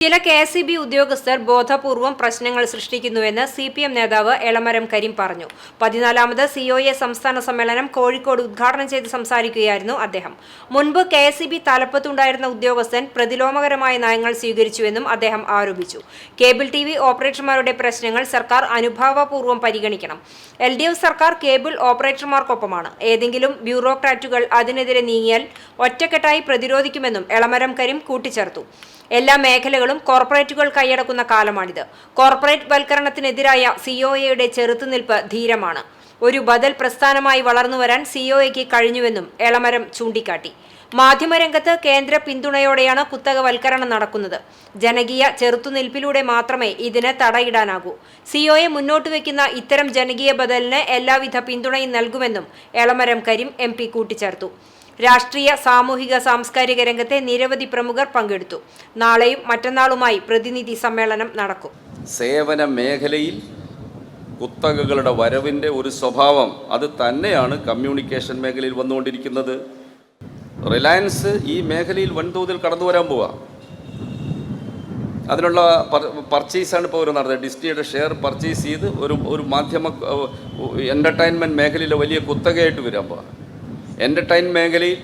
ചില K S E B ഉദ്യോഗസ്ഥർ ബോധപൂർവം പ്രശ്നങ്ങൾ സൃഷ്ടിക്കുന്നുവെന്ന് സി പി എം നേതാവ് എളമരം കരീം പറഞ്ഞു. പതിനാലാമത് സി ഒ എ സംസ്ഥാന സമ്മേളനം കോഴിക്കോട് ഉദ്ഘാടനം ചെയ്ത് സംസാരിക്കുകയായിരുന്നു അദ്ദേഹം. മുൻപ് കെ എസ് ഇ ബി തലപ്പത്തുണ്ടായിരുന്ന ഉദ്യോഗസ്ഥൻ പ്രതിലോമകരമായ നയങ്ങൾ സ്വീകരിച്ചുവെന്നും അദ്ദേഹം ആരോപിച്ചു. കേബിൾ ടി വി ഓപ്പറേറ്റർമാരുടെ പ്രശ്നങ്ങൾ സർക്കാർ അനുഭാവപൂർവം പരിഗണിക്കണം. എൽ ഡി എഫ് സർക്കാർ കേബിൾ ഓപ്പറേറ്റർമാർക്കൊപ്പമാണ്. ഏതെങ്കിലും ബ്യൂറോക്രാറ്റുകൾ അതിനെതിരെ നീങ്ങിയാൽ ഒറ്റക്കെട്ടായി പ്രതിരോധിക്കുമെന്നും എളമരം കരീം കൂട്ടിച്ചേർത്തു. എല്ലാ മേഖലകളും കോർപ്പറേറ്റുകൾ കൈയടക്കുന്ന കാലമാണിത്. കോർപ്പറേറ്റ് വൽക്കരണത്തിനെതിരായ സിഒഎയുടെ ചെറുത്തുനിൽപ്പ് ധീരമാണ്. ഒരു ബദൽ പ്രസ്ഥാനമായി വളർന്നുവരാൻ സിഒഎക്ക് കഴിഞ്ഞുവെന്നും എളമരം ചൂണ്ടിക്കാട്ടി. മാധ്യമരംഗത്ത് കേന്ദ്ര പിന്തുണയോടെയാണ് കുത്തകവൽക്കരണം നടക്കുന്നത്. ജനകീയ ചെറുത്തുനിൽപ്പിലൂടെ മാത്രമേ ഇതിന് തടയിടാനാകൂ. സിഒയെ മുന്നോട്ട് വയ്ക്കുന്ന ഇത്തരം ജനകീയ ബദലിന് എല്ലാവിധ പിന്തുണയും നൽകുമെന്നും എളമരം കരീം എം കൂട്ടിച്ചേർത്തു. രാഷ്ട്രീയ സാമൂഹിക സാംസ്കാരിക രംഗത്തെ നിരവധി പ്രമുഖർ പങ്കെടുത്തു. നാളെയും മറ്റന്നാളുമായി പ്രതിനിധി സമ്മേളനം നടക്കും. സേവന മേഖലയിൽ കുത്തകകളുടെ വരവിന്റെ ഒരു സ്വഭാവം അത് തന്നെയാണ് കമ്മ്യൂണിക്കേഷൻ മേഖലയിൽ വന്നുകൊണ്ടിരിക്കുന്നത്. റിലയൻസ് ഈ മേഖലയിൽ വൻതോതിൽ കടന്നു വരാൻ പോവാ. അതിനുള്ള പർച്ചേസാണ് ഇപ്പോൾ ഒരു നടന്നത് ഡിസ്നിയുടെ ഷെയർ പർച്ചേസ് ചെയ്ത് ഒരു ഒരു മാധ്യമ എന്റർടൈൻമെന്റ് മേഖലയിലെ വലിയ കുത്തകയായിട്ട് വരാൻ പോവാ. എന്റർടൈൻ മേഖലയിൽ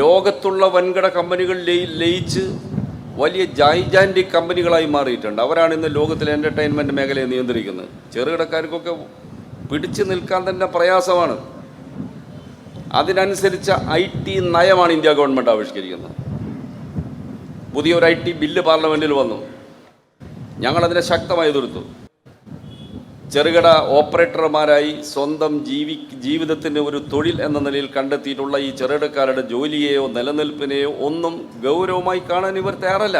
ലോകത്തുള്ള വൻകിട കമ്പനികൾ ലയി ലയിച്ച് വലിയ ജൈജാന്റിക് കമ്പനികളായി മാറിയിട്ടുണ്ട്. അവരാണ് ഇന്ന് ലോകത്തിലെ എന്റർടൈൻമെന്റ് മേഖലയെ നിയന്ത്രിക്കുന്നത്. ചെറുകിടക്കാർക്കൊക്കെ പിടിച്ചു നിൽക്കാൻ തന്നെ പ്രയാസമാണ്. അതിനനുസരിച്ച ഐ ടി നയമാണ് ഇന്ത്യ ഗവൺമെന്റ് ആവിഷ്കരിക്കുന്നത്. പുതിയൊരു ഐ ടി ബില്ല് പാർലമെന്റിൽ വന്നു. ഞങ്ങളതിനെ ശക്തമായി എതിർത്തു. ചെറുകിട ഓപ്പറേറ്റർമാരായി സ്വന്തം ജീവി ജീവിതത്തിന് ഒരു തൊഴിൽ എന്ന നിലയിൽ കണ്ടെത്തിയിട്ടുള്ള ഈ ചെറുകിടക്കാരുടെ ജോലിയെയോ നിലനിൽപ്പിനെയോ ഒന്നും ഗൗരവമായി കാണാൻ ഇവർ തയ്യാറല്ല.